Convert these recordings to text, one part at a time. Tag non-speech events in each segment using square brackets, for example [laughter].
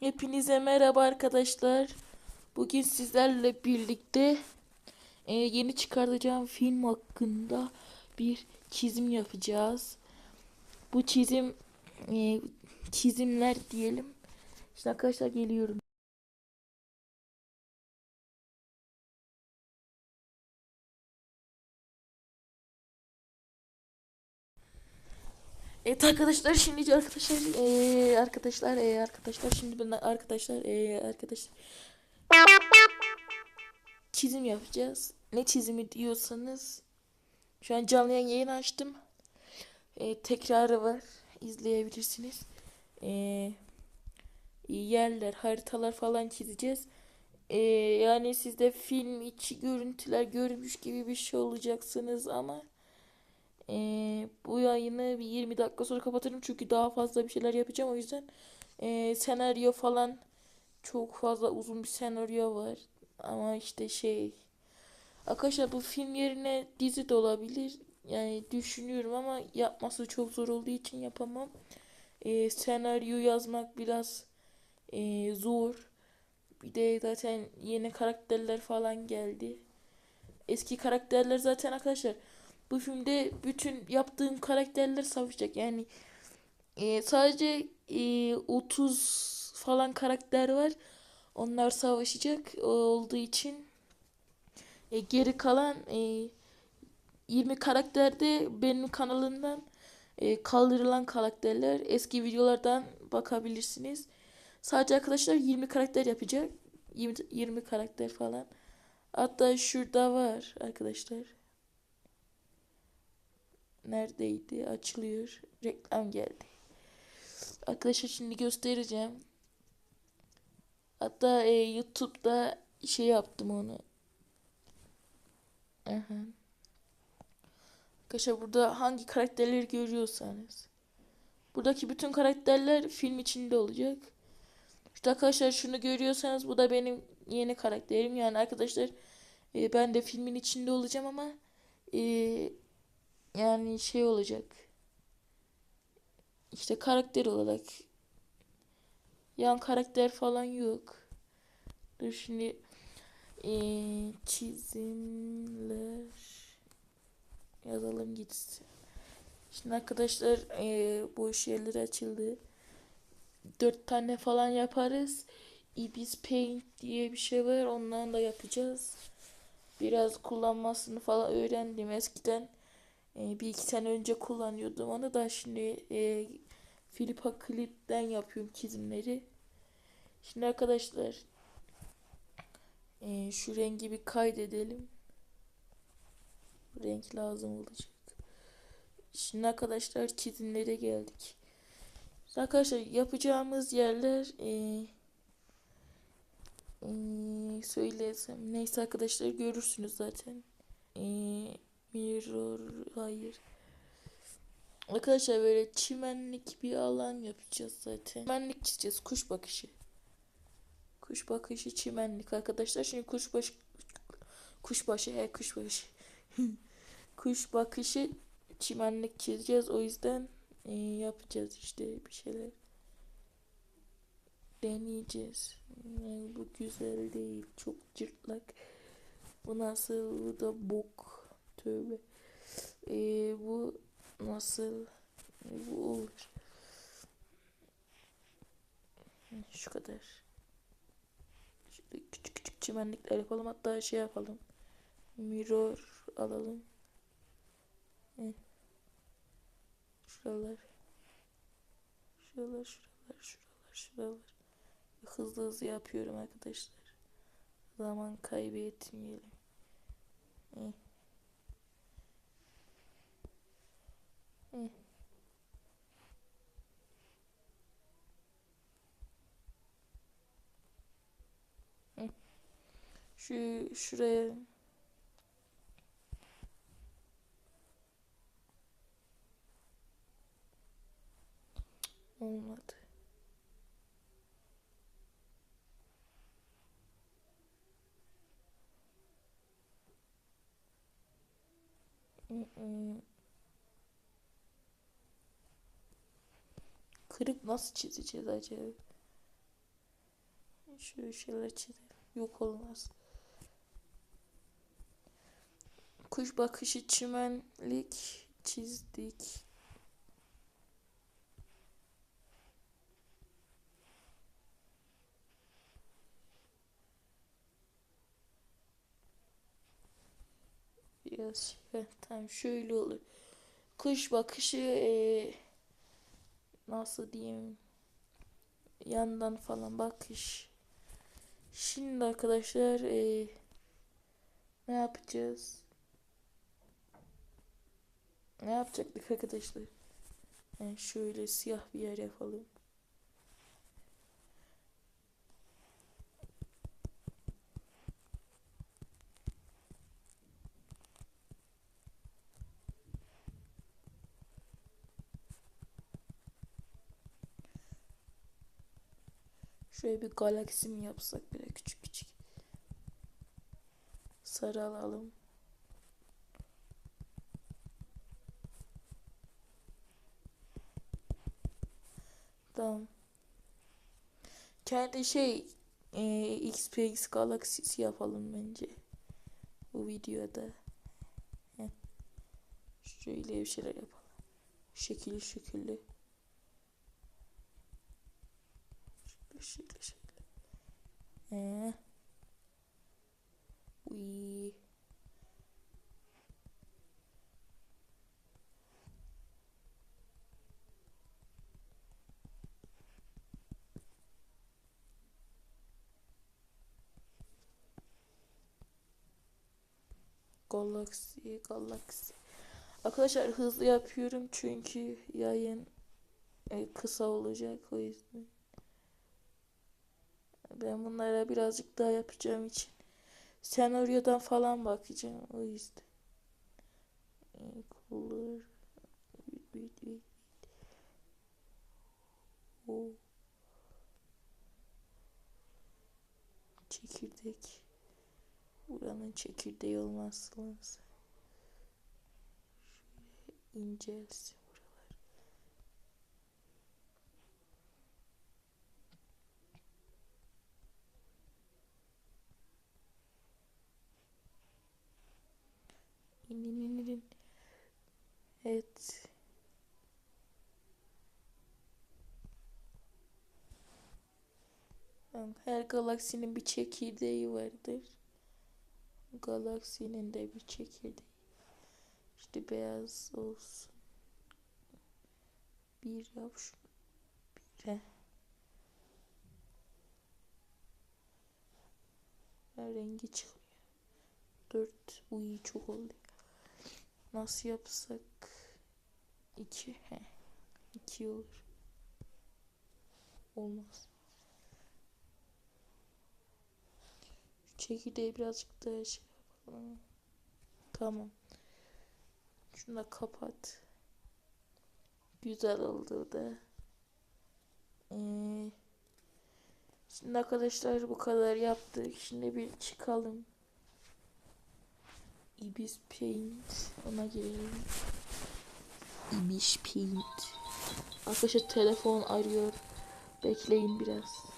Hepinize merhaba arkadaşlar. Bugün sizlerle birlikte e, yeni çıkartacağım film hakkında bir çizim yapacağız. Bu çizim e, çizimler diyelim. İşte arkadaşlar geliyorum. Evet arkadaşlar şimdi arkadaşlar eee, arkadaşlar eee, arkadaşlar şimdi ben arkadaşlar eee, arkadaşlar çizim yapacağız. Ne çizimi diyorsanız şu an canlı yayın açtım. Eee, tekrarı var. izleyebilirsiniz. Eee, yerler, haritalar falan çizeceğiz. Eee, yani siz de film içi görüntüler görmüş gibi bir şey olacaksınız ama ee, bu yayını bir 20 dakika sonra kapatırım çünkü daha fazla bir şeyler yapacağım. O yüzden ee, senaryo falan çok fazla uzun bir senaryo var. Ama işte şey arkadaşlar bu film yerine dizi de olabilir. Yani düşünüyorum ama yapması çok zor olduğu için yapamam. Ee, senaryo yazmak biraz ee, zor. Bir de zaten yeni karakterler falan geldi. Eski karakterler zaten arkadaşlar bu filmde bütün yaptığım karakterler savaşacak. Yani e, sadece e, 30 falan karakter var. Onlar savaşacak o olduğu için e, geri kalan e, 20 karakter de benim kanalımdan e, kaldırılan karakterler. Eski videolardan bakabilirsiniz. Sadece arkadaşlar 20 karakter yapacak. 20, 20 karakter falan. Hatta şurada var arkadaşlar neredeydi? Açılıyor. Reklam geldi. Arkadaşlar şimdi göstereceğim. Hatta e, YouTube'da şey yaptım onu. Aha. Arkadaşlar burada hangi karakterleri görüyorsanız. Buradaki bütün karakterler film içinde olacak. İşte arkadaşlar şunu görüyorsanız bu da benim yeni karakterim. Yani arkadaşlar e, ben de filmin içinde olacağım ama e, yani şey olacak. İşte karakter olarak yan karakter falan yok. Dur şimdi ee, çizimler yazalım gitsin. Şimdi arkadaşlar ee, bu yerler açıldı. Dört tane falan yaparız. Ibis Paint diye bir şey var. Ondan da yapacağız. Biraz kullanmasını falan öğrendim eskiden. E, bir iki sene önce kullanıyordum onu da şimdi e, Filipa Clip'ten yapıyorum çizimleri. Şimdi arkadaşlar e, şu rengi bir kaydedelim. Renk lazım olacak. Şimdi arkadaşlar çizimlere geldik. Şimdi arkadaşlar yapacağımız yerler e, e, söylesem neyse arkadaşlar görürsünüz zaten. Eee Mirror hayır. Arkadaşlar böyle çimenlik bir alan yapacağız zaten. Çimenlik çizeceğiz kuş bakışı. Kuş bakışı çimenlik arkadaşlar. Şimdi kuş başı kuş başı he kuş başı. [laughs] kuş bakışı çimenlik çizeceğiz. O yüzden e, yapacağız işte bir şeyler. Deneyeceğiz. Yani bu güzel değil. Çok cırtlak. Bu nasıl? Bu da bok. Tövbe. Ee, bu nasıl? Bu olur. Şu kadar. Şöyle küçük küçük çimenlikler yapalım. Hatta şey yapalım. Mirror alalım. Şuralar. Şuralar, şuralar, şuralar, şuralar. Hızlı hızlı yapıyorum arkadaşlar. Zaman kaybetmeyelim. Eh. Şu şuraya olmadı. Mm-mm. Kırık nasıl çizeceğiz acaba? Şöyle şeyler çizelim. Yok olmaz. Kuş bakışı çimenlik çizdik. Biraz şey, tamam şöyle olur. Kuş bakışı eee, nasıl diyeyim yandan falan bakış. Şimdi arkadaşlar eee, ne yapacağız? Ne yapacaktık arkadaşlar? Yani şöyle siyah bir yer yapalım. Şöyle bir galaksi mi yapsak böyle küçük küçük. Sarı alalım. Tamam. Kendi şey e, XPX galaksisi yapalım bence. Bu videoda. Heh. Şöyle bir şeyler yapalım. Şekilli şekilli. Şöyle şöyle. Ee. Uy. Galaksi, galaksi. Arkadaşlar hızlı yapıyorum çünkü yayın e, kısa olacak o yüzden. Ben bunlara birazcık daha yapacağım için senaryodan falan bakacağım o yüzden. E, Color. Wait, wait, wait. O. Çekirdek. Buranın çekirdeği. Şöyle incelsin Evet. Her galaksinin bir çekirdeği vardır. Galaksinin de bir çekirdeği. İşte beyaz olsun. Bir yap şunu. Bir. Ha, rengi çıkmıyor. Dört. Uy çok oldu. Nasıl yapsak? İki. He. İki olur. Olmaz. Şu çekirdeği birazcık daha şey yapalım. Tamam. Şunu da kapat. Güzel oldu da. Ee, şimdi arkadaşlar bu kadar yaptık. Şimdi bir çıkalım. Ibis Paint. Ona girelim. Ibis Paint. Arkadaşlar telefon arıyor. Bekleyin biraz.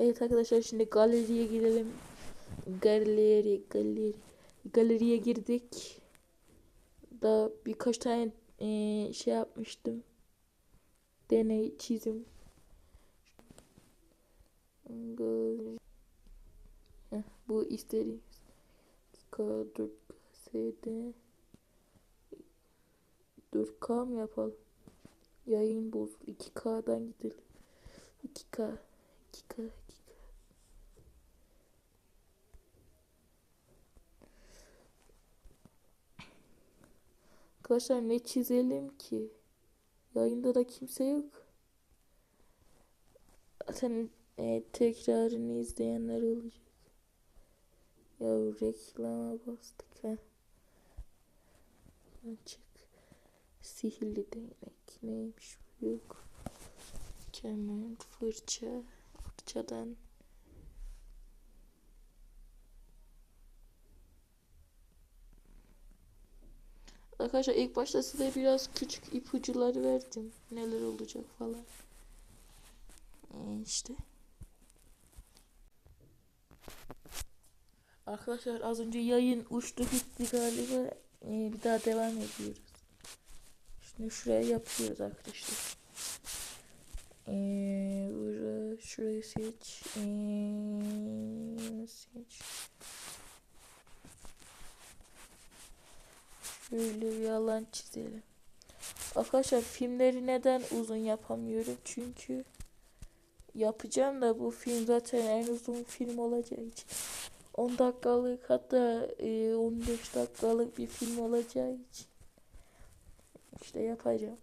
Evet arkadaşlar şimdi galeriye girelim. Galeri, galeri. Galeriye girdik. Daha birkaç tane eee, şey yapmıştım. Deney, çizim. Bu istediğimiz. K, 4K, SD. 4K mı yapalım? Yayın bozul. 2K'dan gidelim. 2K. 2K, 2K. Arkadaşlar ne çizelim ki? Yayında da kimse yok. Zaten e, tekrarını izleyenler olacak. Ya reklama bastık ha. Açık. Sihirli değnek neymiş bu yok. Kemer, fırça, fırçadan Arkadaşlar ilk başta size biraz küçük ipuçları verdim. Neler olacak falan. Ee, işte. Arkadaşlar az önce yayın uçtu gitti galiba. Ee, bir daha devam ediyoruz. Şimdi şuraya yapıyoruz arkadaşlar. Ee, şurayı seç. Ee, seç. Şöyle bir alan çizelim. Arkadaşlar filmleri neden uzun yapamıyorum? Çünkü yapacağım da bu film zaten en uzun film olacağı için. 10 dakikalık hatta e, 15 dakikalık bir film olacağı için. İşte yapacağım.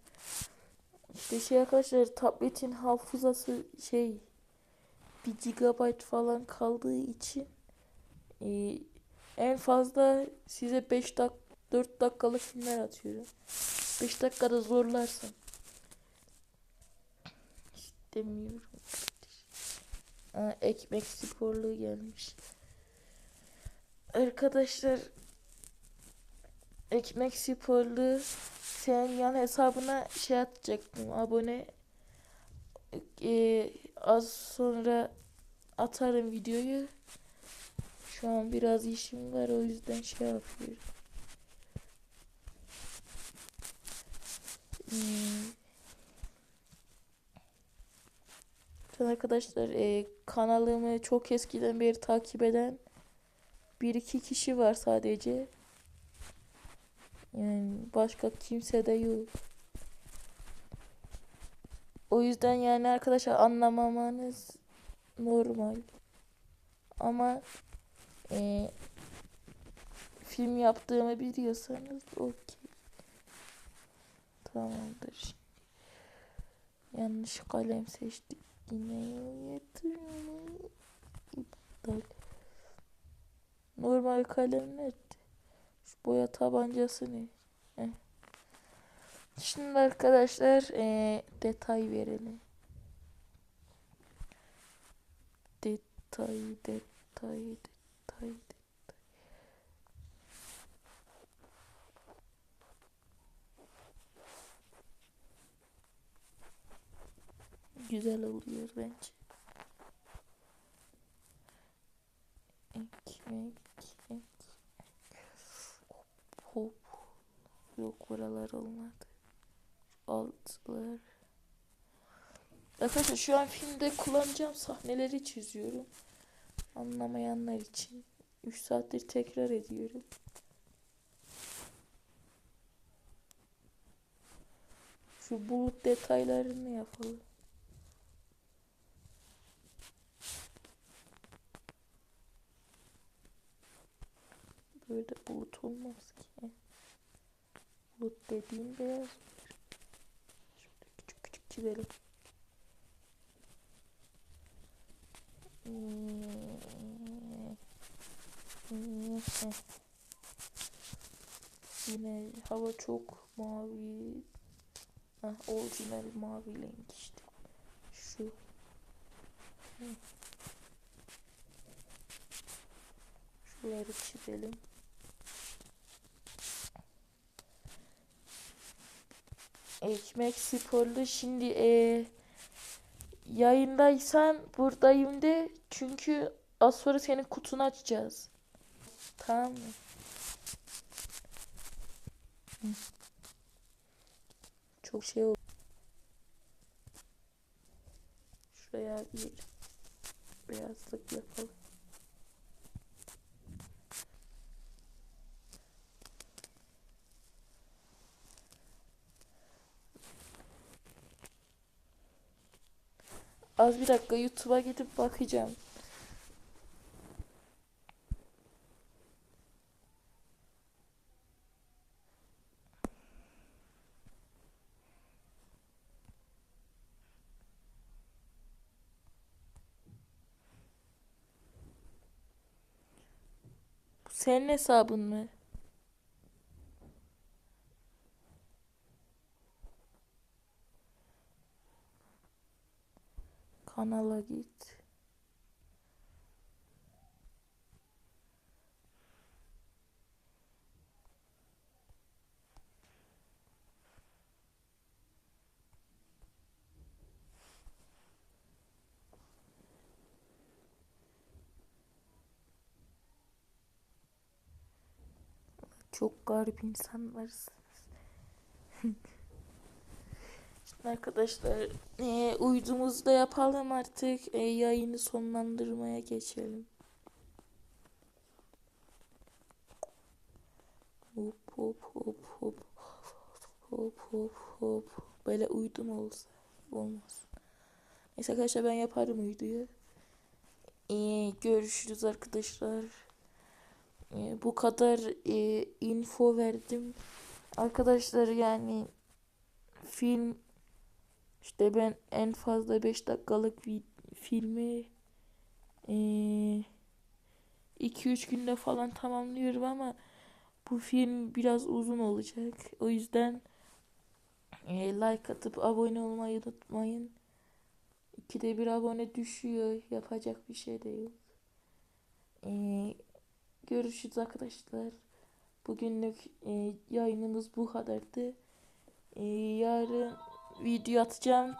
İşte şey arkadaşlar tabletin hafızası şey 1 GB falan kaldığı için e, en fazla size 5 dak 4 dakikalık filmler atıyorum. 5 dakikada zorlarsın. İstemiyorum. Aa, ekmek sporluğu gelmiş. Arkadaşlar ekmek sporluğu senin yan hesabına şey atacaktım abone ee, az sonra atarım videoyu şu an biraz işim var o yüzden şey yapıyorum hmm. arkadaşlar e, kanalımı çok eskiden beri takip eden bir iki kişi var sadece. Yani başka kimse de yok. O yüzden yani arkadaşlar anlamamanız normal. Ama e, film yaptığımı biliyorsanız okey. Tamamdır. Yanlış kalem seçtik. Yine yatırmayı iptal. Normal kalem nerede? Şu boya tabancası ne? Heh. Şimdi arkadaşlar ee, detay verelim. Detay, detay, detay, detay. Güzel oluyor bence. Ekmek, ekmek. Hop. Yok buralar olmadı. Altlar. Arkadaşlar şu an filmde kullanacağım sahneleri çiziyorum. Anlamayanlar için. 3 saattir tekrar ediyorum. Şu bulut detaylarını yapalım. Böyle bulut olmaz ki. Bulut dediğim beyaz. Şöyle küçük küçük çizelim. Yine hava çok mavi. Ah, orijinal mavi renk işte. Şu. Şuraları çizelim. Ekmek sporlu şimdi e, yayındaysan buradayım de çünkü az sonra senin kutunu açacağız. Tamam mı? Çok şey oldu. Şuraya bir beyazlık yapalım. Az bir dakika YouTube'a gidip bakacağım. Senin hesabın mı? Kanala git. Çok garip insanlarsınız. [laughs] Arkadaşlar e, uydumuzda yapalım artık. E, yayını sonlandırmaya geçelim. Hop hop hop hop. Hop hop hop. Böyle uydum olsa olmaz. Neyse arkadaşlar ben yaparım uyduyu. E, görüşürüz arkadaşlar. E, bu kadar e, info verdim. Arkadaşlar yani film işte ben en fazla 5 dakikalık filmi 2-3 günde falan tamamlıyorum ama bu film biraz uzun olacak. O yüzden e, like atıp abone olmayı unutmayın. İkide bir abone düşüyor. Yapacak bir şey de yok. E, görüşürüz arkadaşlar. Bugünlük e, yayınımız bu kadardı. E, yarın video atacağım.